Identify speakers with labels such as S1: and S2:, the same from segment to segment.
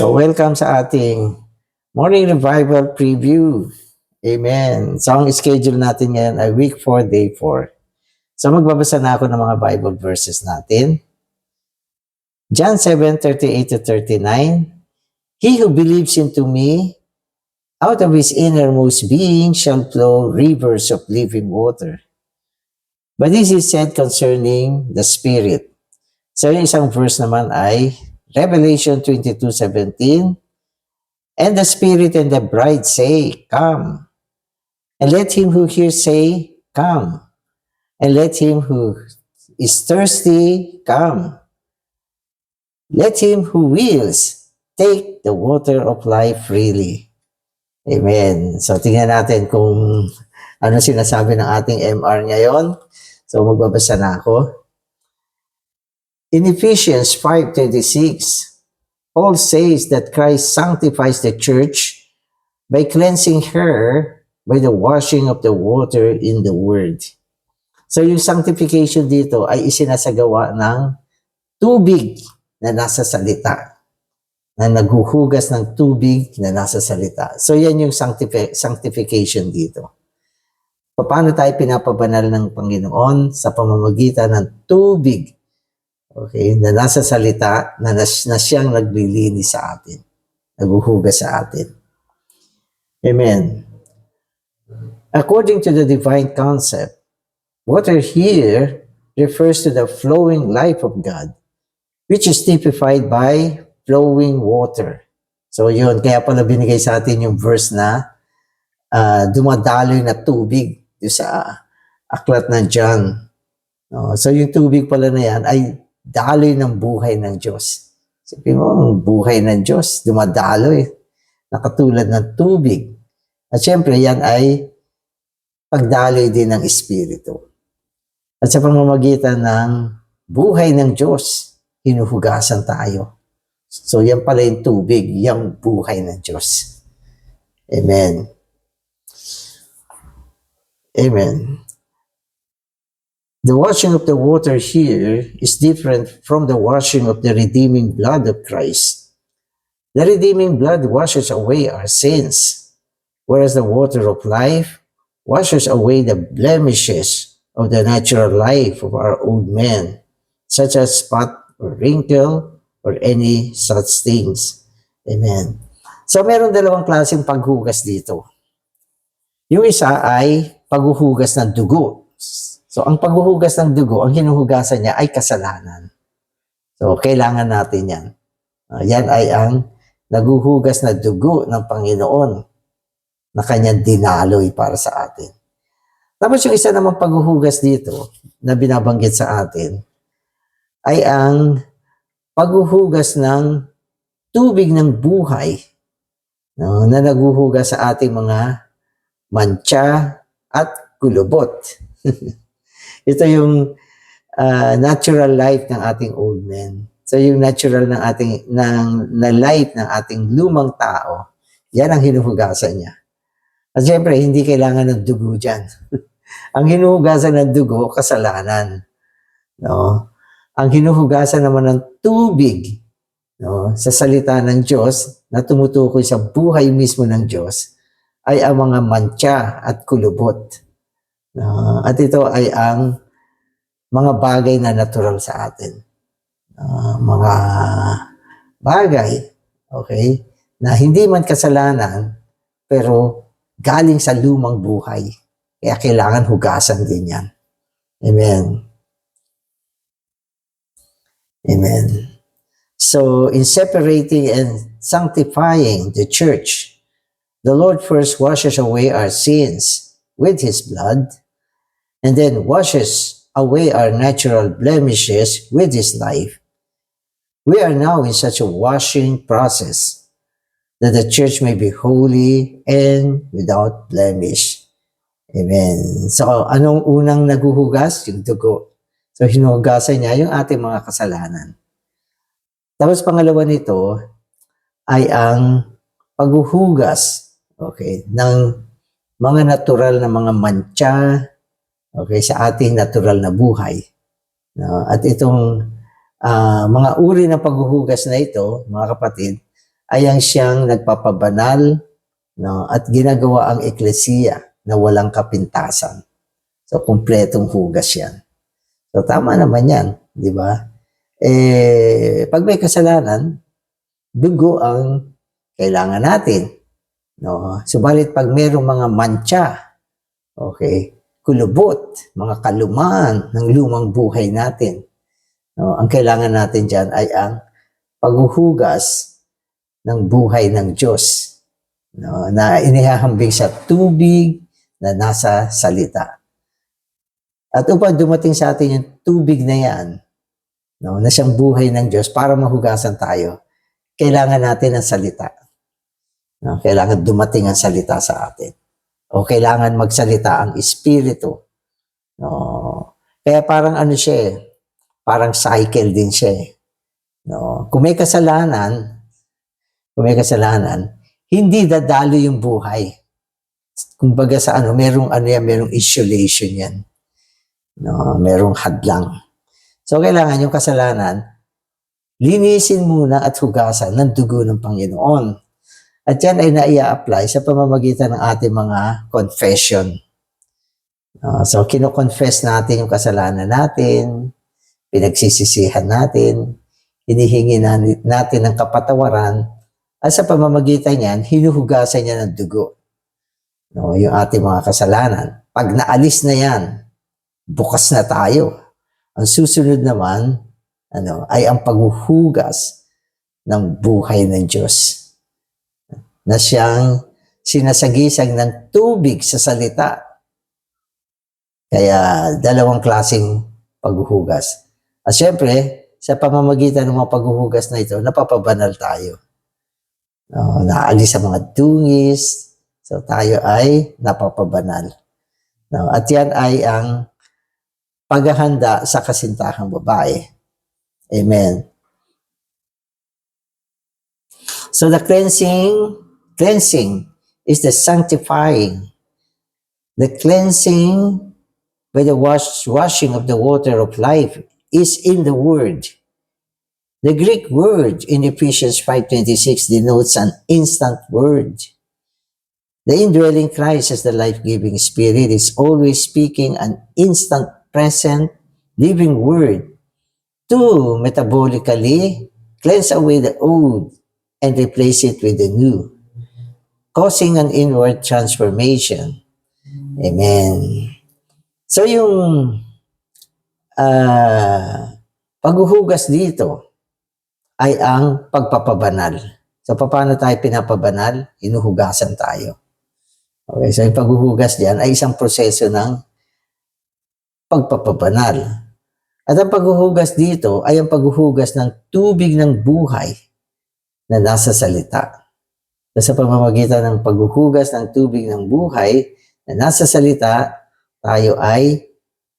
S1: So welcome sa ating morning revival preview. Amen. So ang schedule natin ngayon ay week 4, day 4. So magbabasa na ako ng mga Bible verses natin. John 7, 38 to 39. He who believes into me, out of his innermost being shall flow rivers of living water. But this is said concerning the Spirit. So yung isang verse naman ay Revelation 22:17 And the Spirit and the bride say, Come. And let him who hears say, Come. And let him who is thirsty come. Let him who wills take the water of life freely. Amen. So tingnan natin kung ano sinasabi ng ating MR ngayon. So magbabasa na ako. In Ephesians 5.26, Paul says that Christ sanctifies the church by cleansing her by the washing of the water in the Word. So yung sanctification dito ay isinasagawa ng tubig na nasa salita. Na naghuhugas ng tubig na nasa salita. So yan yung sanctifi- sanctification dito. Paano tayo pinapabanal ng Panginoon? Sa pamamagitan ng tubig Okay, na nasa salita na, nas, na siyang naglilinis sa atin. Naghuhugas sa atin. Amen. According to the divine concept, water here refers to the flowing life of God, which is typified by flowing water. So yun, kaya pala binigay sa atin yung verse na uh, dumadaloy na tubig sa aklat ng John. No? So yung tubig pala na yan ay daloy ng buhay ng Diyos. Sabihin mo, ang buhay ng Diyos, dumadaloy, nakatulad ng tubig. At syempre, yan ay pagdaloy din ng Espiritu. At sa pamamagitan ng buhay ng Diyos, hinuhugasan tayo. So, yan pala yung tubig, yung buhay ng Diyos. Amen. Amen. The washing of the water here is different from the washing of the redeeming blood of Christ. The redeeming blood washes away our sins, whereas the water of life washes away the blemishes of the natural life of our old man, such as spot or wrinkle or any such things. Amen. So meron dalawang klaseng paghugas dito. Yung isa ay paghuhugas ng dugo. So, ang paghuhugas ng dugo, ang hinuhugasan niya ay kasalanan. So, kailangan natin yan. Uh, yan ay ang naguhugas na dugo ng Panginoon na kanyang dinaloy para sa atin. Tapos yung isa namang paghuhugas dito na binabanggit sa atin ay ang paghuhugas ng tubig ng buhay no, na naguhugas sa ating mga mancha at kulubot. Ito yung uh, natural life ng ating old men. So yung natural ng ating ng na life ng ating lumang tao, yan ang hinuhugasan niya. At siyempre, hindi kailangan ng dugo diyan. ang hinuhugasan ng dugo, kasalanan. No? Ang hinuhugasan naman ng tubig, no, sa salita ng Diyos na tumutukoy sa buhay mismo ng Diyos, ay ang mga mancha at kulubot. Uh, at ito ay ang mga bagay na natural sa atin. Uh, mga bagay, okay, na hindi man kasalanan, pero galing sa lumang buhay. Kaya kailangan hugasan din yan. Amen. Amen. So, in separating and sanctifying the church, the Lord first washes away our sins with His blood, and then washes away our natural blemishes with His life. We are now in such a washing process that the church may be holy and without blemish. Amen. So, anong unang naguhugas? Yung dugo. So, hinuhugasan niya yung ating mga kasalanan. Tapos, pangalawa nito ay ang paghuhugas okay, ng mga natural na mga mancha okay, sa ating natural na buhay. No? At itong uh, mga uri ng paghuhugas na ito, mga kapatid, ay ang siyang nagpapabanal no, at ginagawa ang eklesiya na walang kapintasan. So, kumpletong hugas yan. So, tama naman yan, di ba? Eh, pag may kasalanan, dugo ang kailangan natin. No? Subalit pag mayroong mga mancha, okay, kulubot, mga kalumaan ng lumang buhay natin, no? ang kailangan natin dyan ay ang paghuhugas ng buhay ng Diyos no? na inihahambing sa tubig na nasa salita. At upang dumating sa atin yung tubig na yan, no, na siyang buhay ng Diyos para mahugasan tayo, kailangan natin ang salita. No, kailangan dumating ang salita sa atin. O kailangan magsalita ang Espiritu. No, kaya parang ano siya eh, parang cycle din siya eh. No, kung may kasalanan, kung may kasalanan, hindi dadalo yung buhay. Kumbaga sa ano, merong ano yan, merong isolation yan. No, merong hadlang. So, kailangan yung kasalanan, linisin muna at hugasan ng dugo ng Panginoon. At yan ay naia-apply sa pamamagitan ng ating mga confession. Uh, so, kino-confess natin yung kasalanan natin, pinagsisisihan natin, hinihingi na, natin ng kapatawaran, at sa pamamagitan niyan, hinuhugasan niya ng dugo. No, yung ating mga kasalanan. Pag naalis na yan, bukas na tayo. Ang susunod naman, ano, ay ang paghuhugas ng buhay ng Diyos. Na siyang sinasagisag ng tubig sa salita. Kaya dalawang klaseng paghuhugas. At syempre, sa pamamagitan ng mga paghuhugas na ito, napapabanal tayo. No, naalis sa mga dungis, so tayo ay napapabanal. No, at yan ay ang paghahanda sa kasintahang babae. Amen. So the cleansing, cleansing is the sanctifying. The cleansing by the wash, washing of the water of life is in the word. The Greek word in Ephesians 5.26 denotes an instant word. The indwelling Christ as the life-giving spirit is always speaking an instant present living word to metabolically cleanse away the old and replace it with the new, causing an inward transformation. Amen. So yung uh, paghuhugas dito ay ang pagpapabanal. So paano tayo pinapabanal? Inuhugasan tayo. Okay, so yung paghuhugas diyan ay isang proseso ng pagpapabanal. At ang paghuhugas dito ay ang paghuhugas ng tubig ng buhay na nasa salita. Sa pamamagitan ng paghuhugas ng tubig ng buhay na nasa salita, tayo ay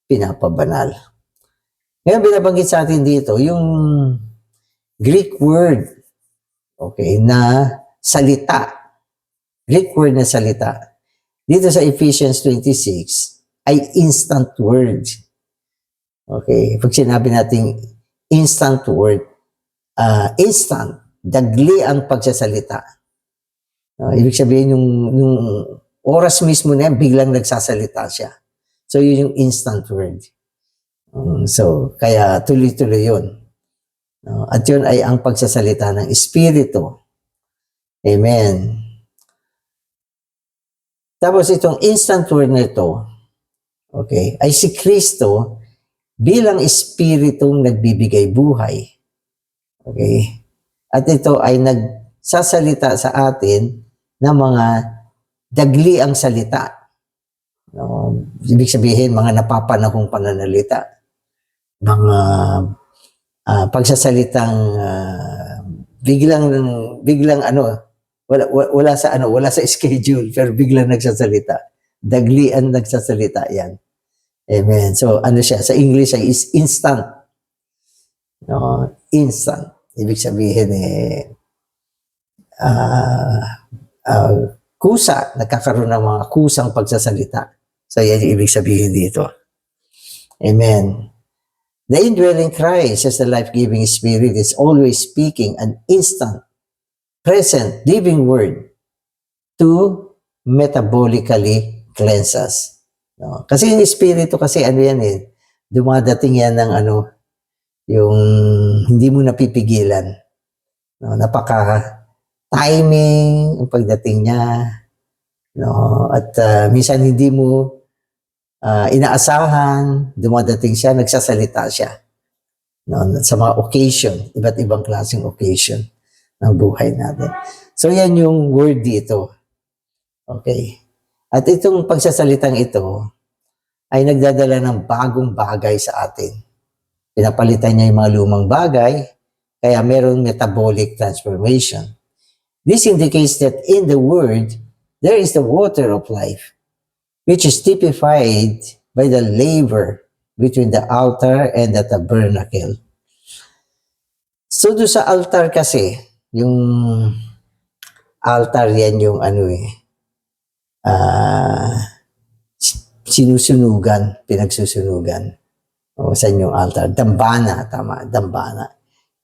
S1: pinapabanal. Ngayon, binabanggit sa atin dito yung Greek word, okay, na salita. Greek word na salita. Dito sa Ephesians 26, ay instant word. Okay, pag sinabi natin instant word, uh, instant, dagli ang pagsasalita. Uh, ibig sabihin, yung, yung oras mismo na yan, biglang nagsasalita siya. So, yun yung instant word. Um, so, kaya tuloy-tuloy yun. Uh, at yun ay ang pagsasalita ng Espiritu. Amen. Tapos itong instant word na ito, okay, ay si Kristo bilang Espiritong nagbibigay buhay. Okay? At ito ay nagsasalita sa atin ng mga dagli ang salita. No, ibig sabihin, mga napapanahong pananalita, mga uh, pagsasalitang uh, biglang biglang ano wala, wala sa ano wala sa schedule pero biglang nagsasalita. Daglian nagsasalita yan. Amen. So ano siya? Sa English ay is instant. No instant. Ibig sabihin eh uh, uh, kusa nagkakaroon ng mga kusang pagsasalita So yan yung ibig sabihin dito. Amen. The indwelling Christ as the life-giving Spirit is always speaking an instant present living word to metabolically cleanse us. No? Kasi yung espiritu kasi ano yan eh, dumadating yan ng ano, yung hindi mo napipigilan. No? Napaka timing ang pagdating niya. No? At ah, minsan hindi mo ah, inaasahan, dumadating siya, nagsasalita siya. No? Sa mga occasion, iba't ibang klaseng occasion ng buhay natin. So yan yung word dito. Okay. At itong pagsasalitang ito ay nagdadala ng bagong bagay sa atin. Pinapalitan niya yung mga lumang bagay, kaya meron metabolic transformation. This indicates that in the Word, there is the water of life, which is typified by the laver between the altar and the tabernacle. So, do sa altar kasi, yung altar yan yung ano eh, ah, sinusunugan, pinagsusunugan. O, saan yung altar? Dambana, tama, dambana.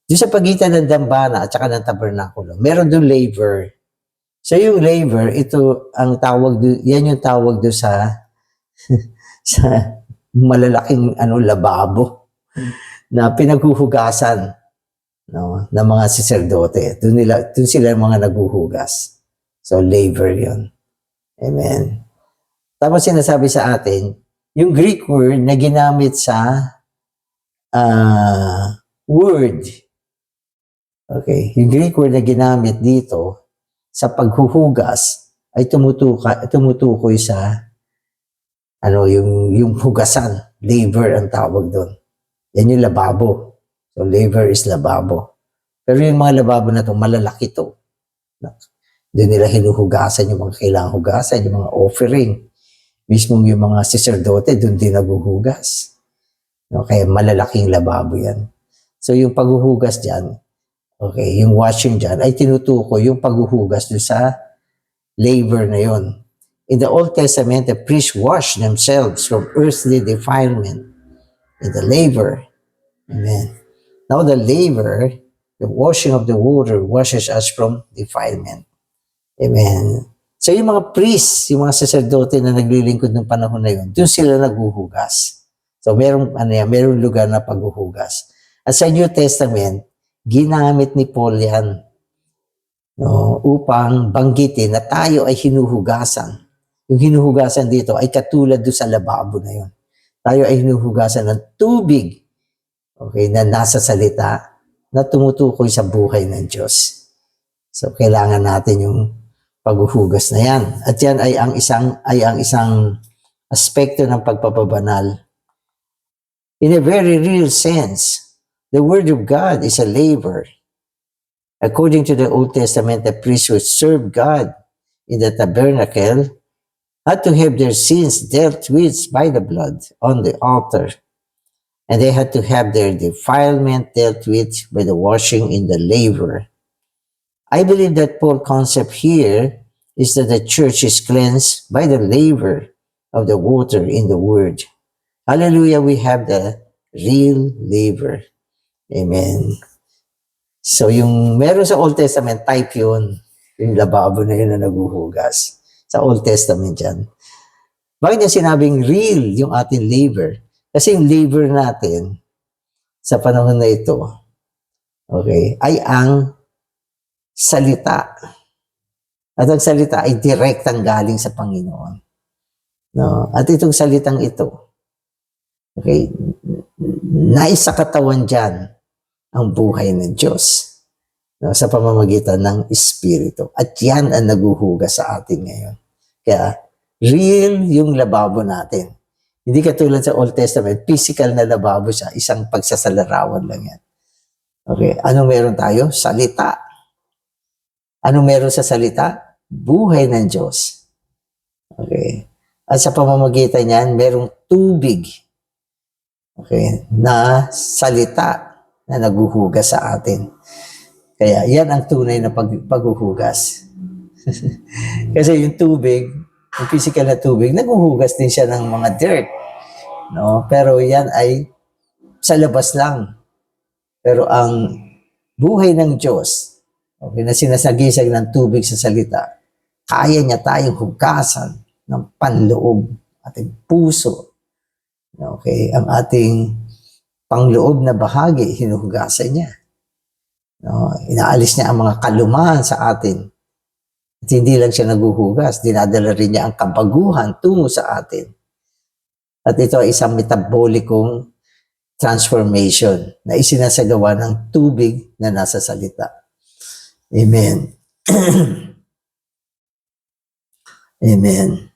S1: Doon sa pagitan ng dambana at saka ng tabernakulo, meron doon laver. So yung laver, ito ang tawag doon, yan yung tawag doon sa sa malalaking ano lababo na pinaghuhugasan no ng mga saserdote. Doon nila doon sila yung mga naghuhugas. So laver 'yon. Amen. Tapos sinasabi sa atin, yung Greek word na ginamit sa ah, word. Okay, yung Greek word na ginamit dito sa paghuhugas ay tumutuka, tumutukoy sa ano yung yung hugasan, labor ang tawag doon. Yan yung lababo. So labor is lababo. Pero yung mga lababo na to malalaki to. Doon nila hinuhugasan yung mga kailangang hugasan, yung mga offering mismo yung mga sacerdote doon din naghuhugas. No, kaya malalaking lababo yan. So yung paghuhugas dyan, okay, yung washing dyan, ay tinutukoy yung paghuhugas doon sa labor na yon. In the Old Testament, the priests washed themselves from earthly defilement in the labor. Amen. Now the labor, the washing of the water, washes us from defilement. Amen. So yung mga priests, yung mga sacerdote na naglilingkod ng panahon na yun, doon sila naghuhugas. So merong, ano yan, merong lugar na paghuhugas. At sa New Testament, ginamit ni Paul yan no, upang banggitin na tayo ay hinuhugasan. Yung hinuhugasan dito ay katulad doon sa lababo na yun. Tayo ay hinuhugasan ng tubig okay, na nasa salita na tumutukoy sa buhay ng Diyos. So kailangan natin yung paghuhugas na yan. At yan ay ang isang ay ang isang aspekto ng pagpapabanal. In a very real sense, the Word of God is a labor. According to the Old Testament, the priests would serve God in the tabernacle had to have their sins dealt with by the blood on the altar. And they had to have their defilement dealt with by the washing in the laver. I believe that Paul's concept here is that the church is cleansed by the laver of the water in the word. Hallelujah, we have the real laver. Amen. So yung meron sa Old Testament, type yun. Yung lababo na yun na naguhugas. Sa Old Testament yan. Bakit niya sinabing real yung ating labor? Kasi yung labor natin sa panahon na ito, okay, ay ang salita. At ang salita ay direktang galing sa Panginoon. No? At itong salitang ito, okay, naisa katawan dyan ang buhay ng Diyos no, sa pamamagitan ng Espiritu. At yan ang naguhugas sa atin ngayon. Kaya, real yung lababo natin. Hindi katulad sa Old Testament, physical na lababo siya, isang pagsasalarawan lang yan. Okay, ano meron tayo? Salita. Ano meron sa salita? Buhay ng Diyos. Okay. At sa pamamagitan niyan, merong tubig. Okay, na salita na naguhugas sa atin. Kaya yan ang tunay na pag, paghuhugas. Kasi yung tubig, yung physical na tubig, naguhugas din siya ng mga dirt. No? Pero yan ay sa labas lang. Pero ang buhay ng Diyos okay, na sinasagisag ng tubig sa salita, kaya niya tayong hugasan ng panloob, ating puso. Okay, ang ating pangloob na bahagi, hinuhugasan niya. No, inaalis niya ang mga kalumaan sa atin. At hindi lang siya naguhugas, dinadala rin niya ang kabaguhan tungo sa atin. At ito ay isang metabolikong transformation na isinasagawa ng tubig na nasa salita. Amen. Amen.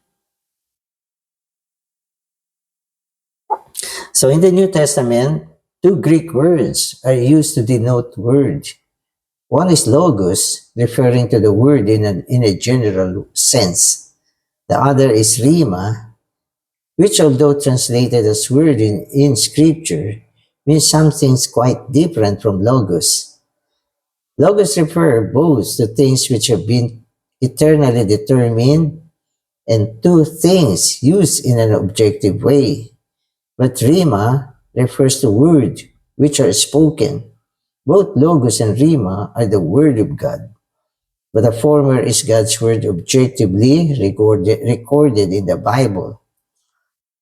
S1: So in the New Testament, two Greek words are used to denote word. One is logos, referring to the word in a, in a general sense. The other is rima, which although translated as word in, in scripture, means something quite different from logos. Logos refer both to things which have been eternally determined and to things used in an objective way. But rima refers to words which are spoken. Both logos and rima are the word of God. But the former is God's word objectively recorded, recorded in the Bible,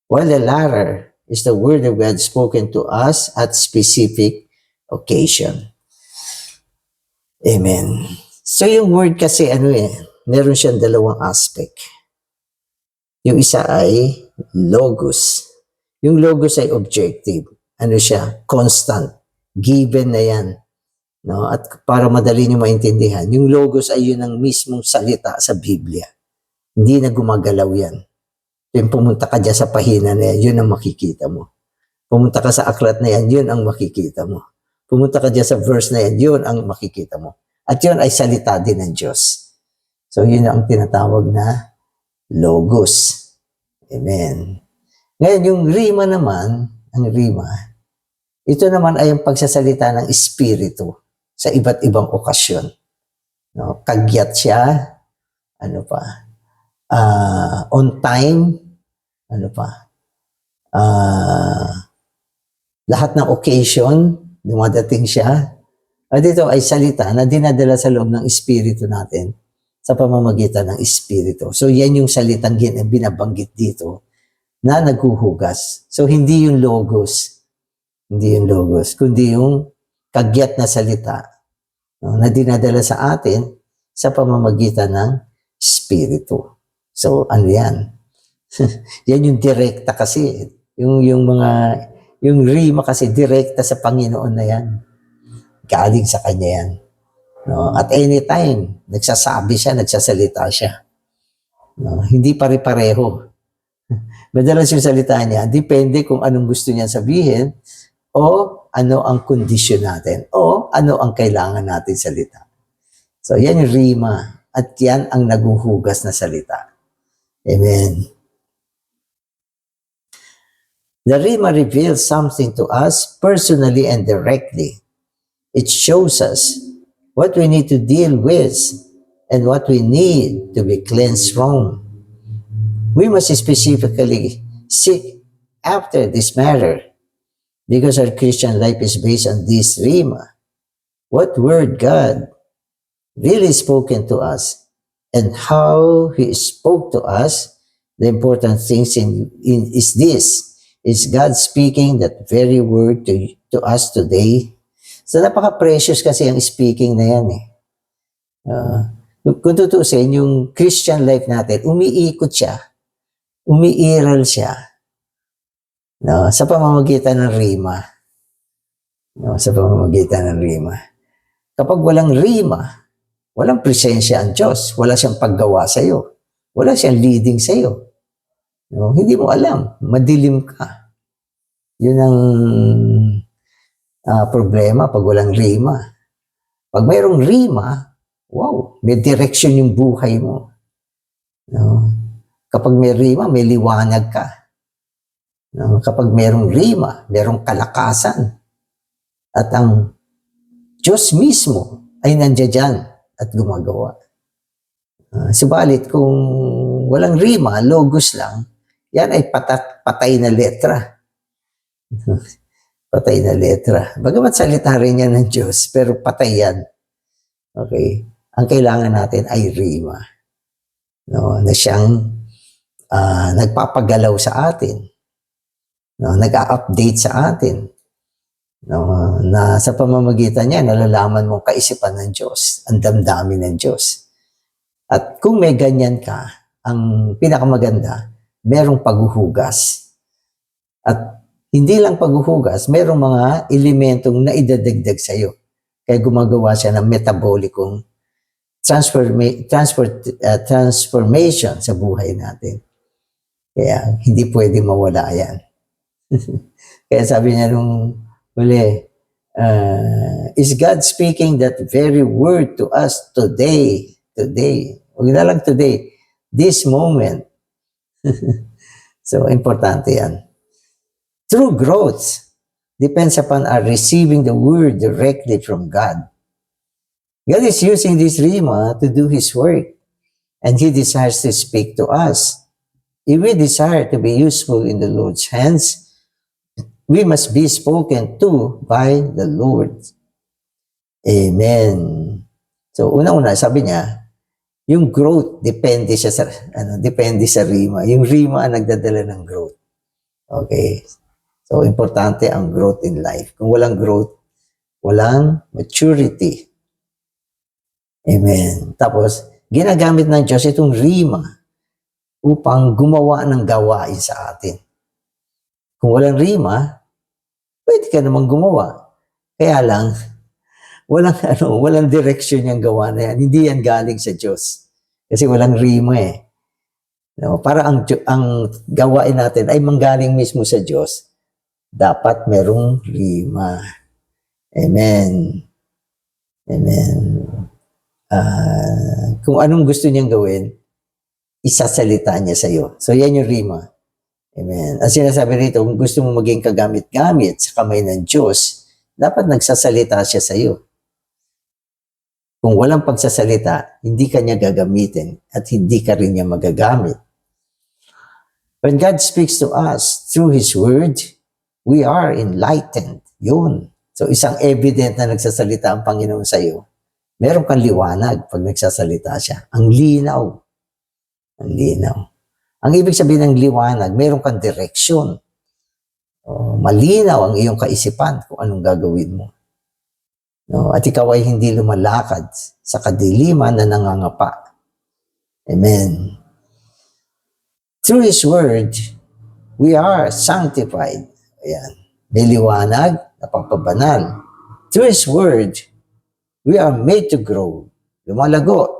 S1: while the latter is the word of God spoken to us at specific occasion. Amen. So yung word kasi ano eh, meron siyang dalawang aspect. Yung isa ay logos. Yung logos ay objective. Ano siya? Constant. Given na yan. No? At para madali niyo maintindihan, yung logos ay yun ang mismong salita sa Biblia. Hindi na gumagalaw yan. Yung pumunta ka dyan sa pahina na yan, yun ang makikita mo. Pumunta ka sa aklat na yan, yun ang makikita mo. Pumunta ka dyan sa verse na yan, yun ang makikita mo. At yun ay salita din ng Diyos. So yun ang tinatawag na logos. Amen. Ngayon, yung rima naman, ang rima, ito naman ay ang pagsasalita ng Espiritu sa iba't ibang okasyon. No? Kagyat siya, ano pa, ah, on time, ano pa, ah, lahat ng occasion, dumadating siya. At ito ay salita na dinadala sa loob ng Espiritu natin sa pamamagitan ng Espiritu. So yan yung salitang gin- binabanggit dito na naghuhugas. So hindi yung logos, hindi yung logos, kundi yung kagyat na salita no, na dinadala sa atin sa pamamagitan ng Espiritu. So ano yan? yan yung direkta kasi. Yung, yung mga, yung rima kasi direkta sa Panginoon na yan. Galing sa Kanya yan. No? At anytime, nagsasabi siya, nagsasalita siya. No? Hindi pare-pareho. Madalas yung salita niya, depende kung anong gusto niya sabihin o ano ang kondisyon natin o ano ang kailangan natin salita. So yan yung rima at yan ang naguhugas na salita. Amen. The rima reveals something to us personally and directly. It shows us what we need to deal with and what we need to be cleansed from. We must specifically seek after this matter because our Christian life is based on this rima. What word God really spoken to us and how he spoke to us, the important things in, in is this. Is God speaking that very word to, to us today? So napaka-precious kasi ang speaking na yan eh. Uh, kung tutusin, yung Christian life natin, umiikot siya, umiiral siya no, sa pamamagitan ng rima. No, sa pamamagitan ng rima. Kapag walang rima, walang presensya ang Diyos, wala siyang paggawa sa iyo, wala siyang leading sa iyo. No, hindi mo alam, madilim ka. Yun ang ah, problema pag walang rima. Pag mayroong rima, wow, may direction yung buhay mo. No? Kapag may rima, may liwanag ka. No? Kapag mayroong rima, mayroong kalakasan. At ang Diyos mismo ay nandiyan at gumagawa. Uh, subalit kung walang rima, logos lang, yan ay patat, patay na letra. patay na letra. Bagamat salita rin yan ng Diyos, pero patay yan. Okay? Ang kailangan natin ay Rima. No, na siyang ah, nagpapagalaw sa atin. No, nag-update sa atin. No, na sa pamamagitan niya, nalalaman mong kaisipan ng Diyos, ang damdamin ng Diyos. At kung may ganyan ka, ang pinakamaganda, merong paghuhugas. At hindi lang paghuhugas, merong mga elementong na idadagdag sa iyo. Kaya gumagawa siya ng metabolicong transforma- transport, uh, transformation sa buhay natin. Kaya hindi pwede mawala yan. Kaya sabi niya nung huli, uh, is God speaking that very word to us today? Today. Huwag na lang today. This moment. so, importante yan. True growth depends upon our receiving the word directly from God. God is using this Rima to do His work, and He desires to speak to us. If we desire to be useful in the Lord's hands, we must be spoken to by the Lord. Amen. So, una-una, sabi niya, yung growth, depende siya sa, ano, depende sa Rima. Yung Rima ang nagdadala ng growth. Okay. So, importante ang growth in life. Kung walang growth, walang maturity. Amen. Tapos, ginagamit ng Diyos itong rima upang gumawa ng gawain sa atin. Kung walang rima, pwede ka namang gumawa. Kaya lang, walang ano, walang direction yung gawa na yan. Hindi yan galing sa Diyos. Kasi walang rima eh. No, para ang ang gawain natin ay manggaling mismo sa Diyos, dapat merong rima. Amen. Amen. Ah, kung anong gusto niyang gawin, isasalita niya sa iyo. So yan yung rima. Amen. Ang sinasabi rito, kung gusto mo maging kagamit-gamit sa kamay ng Diyos, dapat nagsasalita siya sa iyo. Kung walang pagsasalita, hindi ka niya gagamitin at hindi ka rin niya magagamit. When God speaks to us through His Word, we are enlightened. Yun. So isang evident na nagsasalita ang Panginoon sa iyo. Meron kang liwanag pag nagsasalita siya. Ang linaw. Ang. Ang ibig sabihin ng liwanag, meron kang direksyon. O, malinaw ang iyong kaisipan kung anong gagawin mo. No? At ikaw ay hindi lumalakad sa kadiliman na nangangapa. Amen. Through His Word, we are sanctified. Ayan. May liwanag, napapabanal. Through His Word, we are made to grow. Lumalago.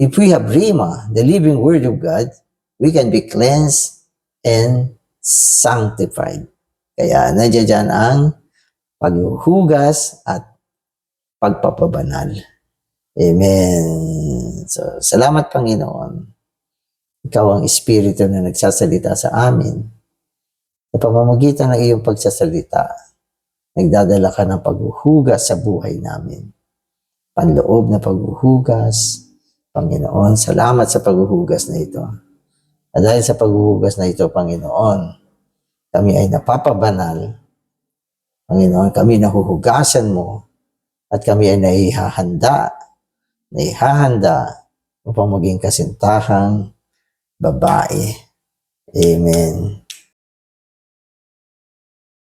S1: If we have Rima, the living Word of God, we can be cleansed and sanctified. Kaya nandiyan dyan ang paghuhugas at pagpapabanal. Amen. So, salamat Panginoon. Ikaw ang Espiritu na nagsasalita sa amin. Sa pamamagitan ng iyong pagsasalita, nagdadala ka ng paghuhugas sa buhay namin. Panloob na paghuhugas. Panginoon, salamat sa paghuhugas na ito. At dahil sa paghuhugas na ito, Panginoon, kami ay napapabanal. Panginoon, kami nahuhugasan mo at kami ay naihahanda, naihahanda upang maging kasintahang babae. Amen.